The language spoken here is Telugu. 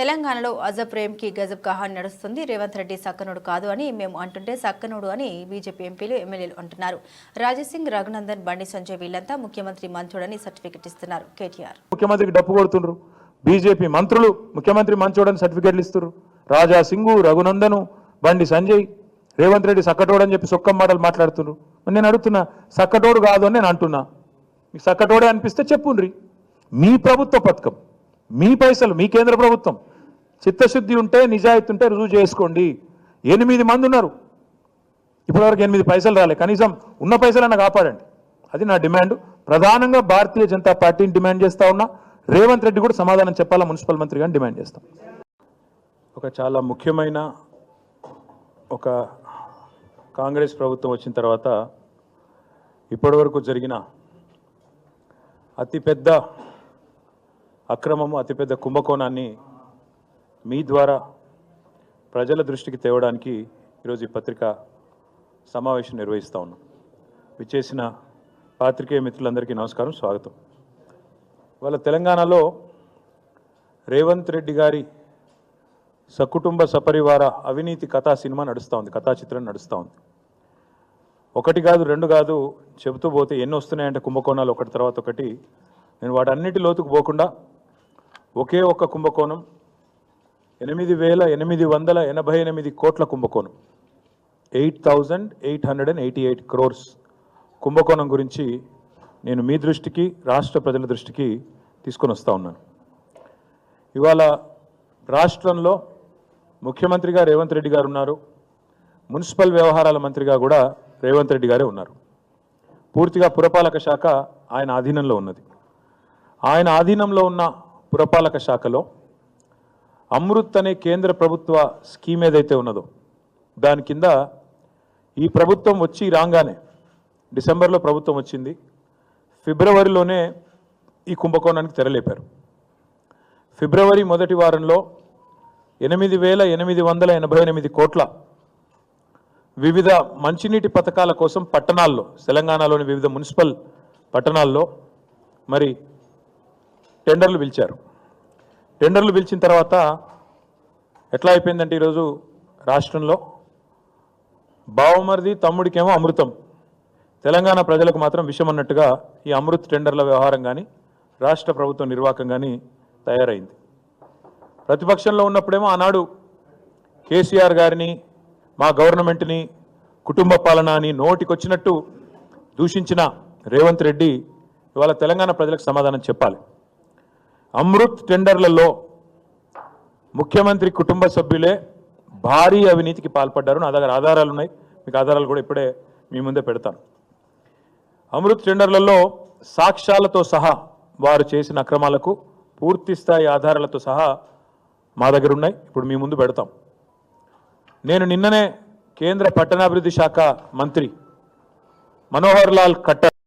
తెలంగాణలో అజబ్ ప్రేమ్కి గజబ్ కహాన్ నడుస్తుంది. రేవంత్ రెడ్డి సక్కనుడు కాదు అని మేము అంటుంటే సక్కనుడు అని బీజేపీ ఎంపీలు ఎమ్మెల్యేలు అంటున్నారు. రాజసింగ్ రఘునందన్ బండి సంజయ్ వీళ్ళంతా ముఖ్యమంత్రి మంత్రుడని సర్టిఫికెట్ ఇస్తున్నారు. కేటీఆర్. ముఖ్యమంత్రికి డప్పు కొడుతుండ్రు. బీజేపీ మంత్రులు ముఖ్యమంత్రి మంచోడని సర్టిఫికెట్లు ఇస్తున్నారు రాజా సింగు రఘునందను బండి సంజయ్ రేవంత్ రెడ్డి సక్కటోడు అని చెప్పి సొక్కం మాటలు మాట్లాడుతున్నారు నేను అడుగుతున్నా సక్కటోడు కాదు అని నేను అంటున్నా. మీకు సక్కటోడే అనిపిస్తే చెప్పుండ్రి. మీ ప్రభుత్వ పథకం మీ పైసలు మీ కేంద్ర ప్రభుత్వం చిత్తశుద్ధి ఉంటే నిజాయితీ ఉంటే రుజువు చేసుకోండి. ఎనిమిది మంది ఉన్నారు. ఇప్పటివరకు ఎనిమిది పైసలు రాలే. కనీసం ఉన్న పైసలన్నా కాపాడండి. అది నా డిమాండ్. ప్రధానంగా భారతీయ జనతా పార్టీని డిమాండ్ చేస్తా ఉన్నా రేవంత్ రెడ్డి కూడా సమాధానం చెప్పాలా? మున్సిపల్ మంత్రి గారిని డిమాండ్ చేస్తాం. ఒక చాలా ముఖ్యమైన ఒక కాంగ్రెస్ ప్రభుత్వం వచ్చిన తర్వాత ఇప్పటివరకు జరిగిన అతిపెద్ద అక్రమము అతిపెద్ద కుంభకోణాన్ని మీ ద్వారా ప్రజల దృష్టికి తేవడానికి ఈరోజు ఈ పత్రిక సమావేశం నిర్వహిస్తూ ఉన్నాం. విచ్చేసిన పాత్రికేయ మిత్రులందరికీ నమస్కారం స్వాగతం. వాళ్ళ తెలంగాణలో రేవంత్ రెడ్డి గారి సకుటుంబ సపరివార అవినీతి కథా సినిమా నడుస్తూ ఉంది కథా చిత్రం నడుస్తూ ఉంది. ఒకటి కాదు రెండు కాదు చెబుతూ పోతే ఎన్ని వస్తున్నాయంటే కుంభకోణాలు ఒకటి తర్వాత ఒకటి. నేను వాటన్నిటి లోతుకు పోకుండా ఒకే ఒక్క కుంభకోణం ఎనిమిది వేల ఎనిమిది వందల ఎనభై ఎనిమిది కోట్ల కుంభకోణం. Eight thousand eight hundred and eighty eight crores కుంభకోణం గురించి నేను మీ దృష్టికి రాష్ట్ర ప్రజల దృష్టికి తీసుకొని వస్తూ ఉన్నాను. ఇవాళ రాష్ట్రంలో ముఖ్యమంత్రిగా రేవంత్ రెడ్డి గారు ఉన్నారు. మున్సిపల్ వ్యవహారాల మంత్రిగా కూడా రేవంత్ రెడ్డి గారే ఉన్నారు. పూర్తిగా పురపాలక శాఖ ఆయన ఆధీనంలో ఉన్నది. ఆయన ఆధీనంలో ఉన్న పురపాలక శాఖలో అమృత్ అనే కేంద్ర ప్రభుత్వ స్కీమ్ ఏదైతే ఉన్నదో దాని కింద ఈ ప్రభుత్వం వచ్చి రాగానే డిసెంబర్లో ప్రభుత్వం వచ్చింది ఫిబ్రవరిలోనే ఈ కుంభకోణానికి తెరలేపారు. ఫిబ్రవరి మొదటి వారంలో ఎనిమిది వేల ఎనిమిది వందల ఎనభై ఎనిమిది కోట్ల వివిధ మంచినీటి పథకాల కోసం పట్టణాల్లో తెలంగాణలోని వివిధ మున్సిపల్ పట్టణాల్లో మరి టెండర్లు పిలిచారు. టెండర్లు పిలిచిన తర్వాత ఎట్లా అయిపోయిందంటే ఈరోజు రాష్ట్రంలో? బావమరిది తమ్ముడికేమో అమృతం. తెలంగాణ ప్రజలకు మాత్రం విషం అన్నట్టుగా ఈ అమృత్ టెండర్ల వ్యవహారం కానీ రాష్ట్ర ప్రభుత్వ నిర్వాహకం కానీ తయారైంది. ప్రతిపక్షంలో ఉన్నప్పుడేమో ఆనాడు కేసీఆర్ గారిని మా గవర్నమెంట్ని కుటుంబ పాలన అని నోటికొచ్చినట్టు దూషించిన రేవంత్ రెడ్డి ఇవాళ తెలంగాణ ప్రజలకు సమాధానం చెప్పాలి. అమృత్ టెండర్లలో ముఖ్యమంత్రి కుటుంబ సభ్యులే భారీ అవినీతికి పాల్పడ్డారు. నా దగ్గర ఆధారాలు ఉన్నాయి. మీకు ఆధారాలు కూడా ఇప్పుడే మీ ముందే పెడతాను. అమృత్ టెండర్లలో సాక్ష్యాలతో సహా వారు చేసిన అక్రమాలకు పూర్తి స్థాయి ఆధారాలతో సహా మా దగ్గర ఉన్నాయి. ఇప్పుడు మీ ముందు పెడతాం. నేను నిన్ననే కేంద్ర పట్టణాభివృద్ధి శాఖ మంత్రి మనోహర్ లాల్ ఖట్టర్